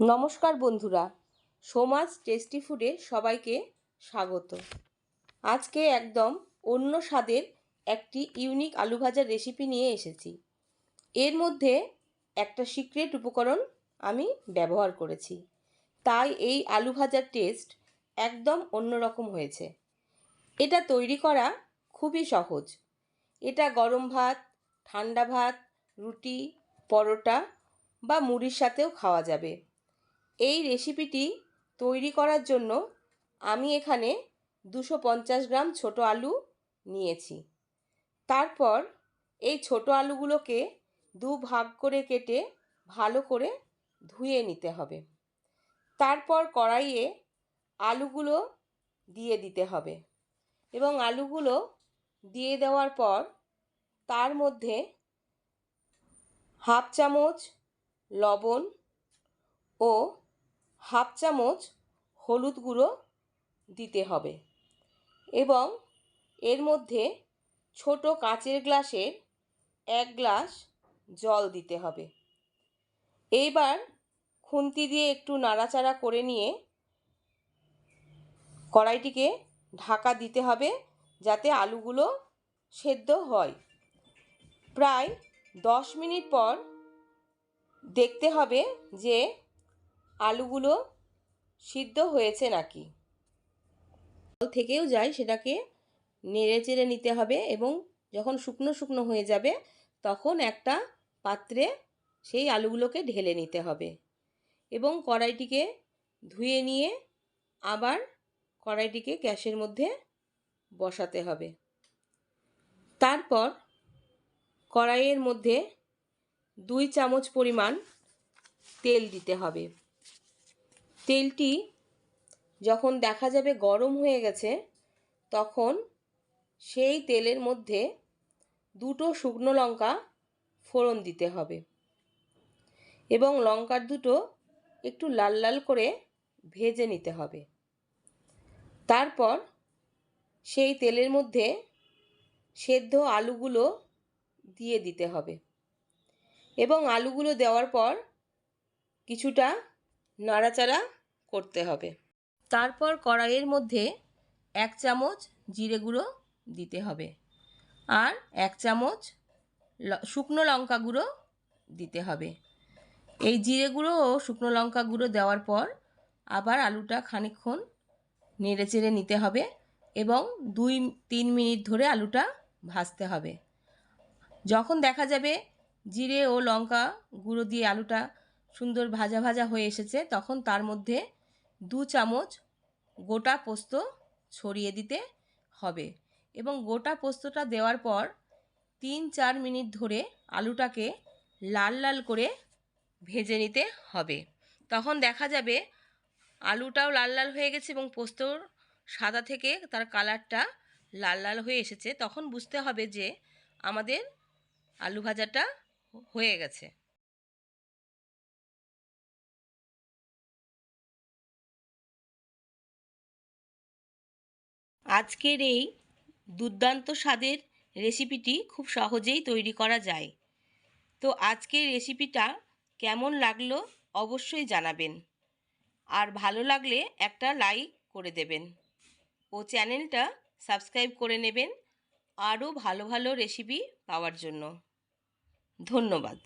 নমস্কার বন্ধুরা, সমাজ টেস্টি ফুডে সবাইকে স্বাগত। আজকে একদম অন্য স্বাদের একটি ইউনিক আলু ভাজার রেসিপি নিয়ে এসেছি। এর মধ্যে একটা সিক্রেট উপকরণ আমি ব্যবহার করেছি। তাই এই আলু ভাজার টেস্ট একদম অন্যরকম হয়েছে। এটা তৈরি করা খুবই সহজ। এটা গরম ভাত, ঠান্ডা ভাত, রুটি, পরোটা বা মুড়ির সাথেও খাওয়া যাবে। এই রেসিপিটি তৈরি করার জন্য আমি এখানে দুশো পঞ্চাশ গ্রাম ছোট আলু নিয়েছি। তারপর এই ছোট আলুগুলোকে দু ভাগ করে কেটে ভালো করে ধুয়ে নিতে হবে। তারপর কড়াইয়ে আলুগুলো দিয়ে দিতে হবে এবং আলুগুলো দিয়ে দেওয়ার পর তার মধ্যে হাফ চামচ লবণ ও হাফ চামচ হলুদ গুঁড়ো দিতে হবে এবং এর মধ্যে ছোট কাচের গ্লাসের এক গ্লাস জল দিতে হবে। এইবার খুন্তি দিয়ে একটু নাড়াচাড়া করে নিয়ে কড়াইটিকে ঢাকা দিতে হবে যাতে আলুগুলো সেদ্ধ হয়। প্রায় দশ মিনিট পর দেখতে হবে যে আলুগুলো সিদ্ধ হয়েছে নাকি? থেকেও যায়, সেটাকে নেড়ে চেড়ে নিতে হবে এবং যখন শুকনো শুকনো হয়ে যাবে, তখন একটা পাত্রে সেই আলুগুলোকে ঢেলে নিতে হবে এবং কড়াইটিকে ধুয়ে নিয়ে আবার কড়াইটিকে গ্যাসের মধ্যে বসাতে হবে। তারপর কড়াইয়ের মধ্যে দুই চামচ পরিমাণ তেল দিতে হবে। তেলটি যখন দেখা যাবে গরম হয়ে গেছে, তখন সেই তেলের মধ্যে দুটো শুকনো লঙ্কা ফোড়ন দিতে হবে এবং লঙ্কার দুটো একটু লাল লাল করে ভেজে নিতে হবে। তারপর সেই তেলের মধ্যে সেদ্ধ আলুগুলো দিয়ে দিতে হবে এবং আলুগুলো দেওয়ার পর কিছুটা নাড়াচাড়া করতে হবে। তারপর কড়াইয়ের মধ্যে এক চামচ জিরে গুঁড়ো দিতে হবে আর এক চামচ শুকনো লঙ্কা গুঁড়ো দিতে হবে। এই জিরে গুঁড়ো ও শুকনো লঙ্কা গুঁড়ো দেওয়ার পর আবার আলুটা খানিকক্ষণ নেড়ে চেড়ে নিতে হবে এবং দুই, তিন মিনিট ধরে আলুটা ভাজতে হবে। যখন দেখা যাবে জিরে ও লঙ্কা গুঁড়ো দিয়ে আলুটা সুন্দর ভাজা ভাজা হয়ে এসেছে, তখন তার মধ্যে দু চামচ গোটা পোস্ত ছড়িয়ে দিতে হবে এবং গোটা পোস্তটা দেওয়ার পর তিন চার মিনিট ধরে আলুটাকে লাল লাল করে ভেজে নিতে হবে। তখন দেখা যাবে আলুটাও লাল লাল হয়ে গেছে এবং পোস্তর সাদা থেকে তার কালারটা লাল লাল হয়ে এসেছে। তখন বুঝতে হবে যে আমাদের আলু ভাজাটা হয়ে গেছে। আজকের এই দুর্দান্ত স্বাদের রেসিপিটি খুব সহজেই তৈরি করা যায়। তো আজকের রেসিপিটা কেমন লাগল অবশ্যই জানাবেন। আর ভালো লাগলে একটা লাইক করে দেবেন। ও চ্যানেলটা সাবস্ক্রাইব করে নেবেন আরও ভালো ভালো রেসিপি পাওয়ার জন্য। ধন্যবাদ।